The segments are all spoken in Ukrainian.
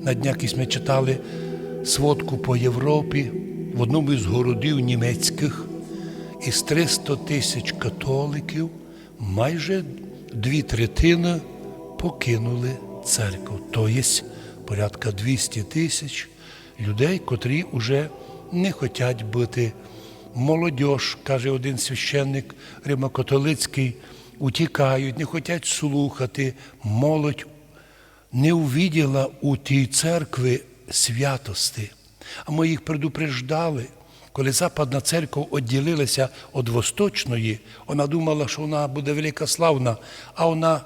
На днях ми читали сводку по Європі в одному із городів німецьких із 300 тисяч католиків майже дві третини покинули церкву. Тобто порядка 200 тисяч людей, котрі вже не хочуть бути. Молодь, каже один священник римокатолицький, утікають, не хочуть слухати. Молодь не увиділа у тій церкві святости. А ми їх предупреждали. Коли Западна церква відділилася від Восточної, вона думала, що вона буде велика славна, а вона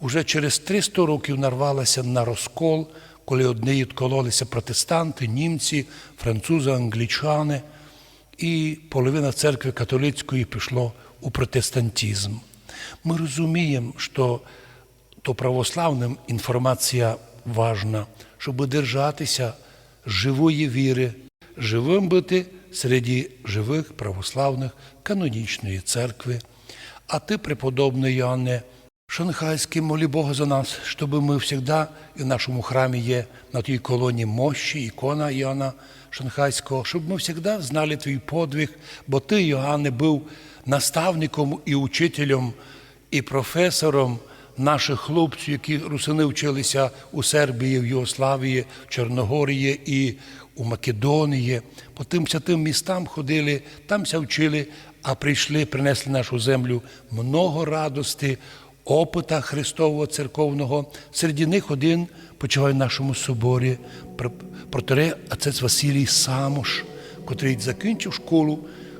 вже через 300 років нарвалася на розкол, коли одні відкололися протестанти, німці, французи, англічани, і половина церкви католицької пішло у протестантизм. Ми розуміємо, що то православним інформація важна, щоб держатися живої віри, живим бути серед живих православних канонічної церкви. А ти, преподобний Іоанне, Шанхайський, молі Бога за нас, щоб ми завжди, і в нашому храмі є на тій колоні мощі, ікона Іоанна Шанхайського, щоб ми завжди знали твій подвиг, бо ти, Йоанне, був наставником і учителем, і професором наших хлопців, які русини вчилися у Сербії, в Югославії, в Чорногорії і у Македонії. По тим святим містам ходили, там ся вчили, а прийшли, принесли нашу землю много радости, опита Христового церковного. Серед них один почуває в нашому соборі протере отець Василій Самош, котрий закінчив школу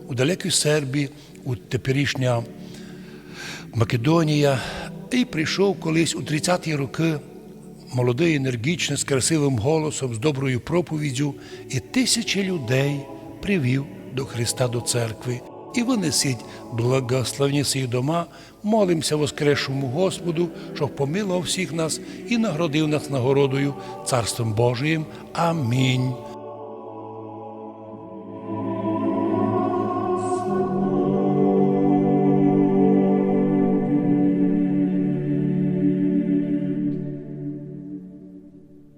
у далекій Сербії, у теперішня Македонія, і прийшов колись у 30-ті роки молодий, енергічний, з красивим голосом, з доброю проповіддю, і тисячі людей привів до Христа до церкви. І винесіть благословні свої дома, молимося воскресшому Господу, щоб помилував всіх нас і нагородив нас нагородою Царством Божиїм. Амінь.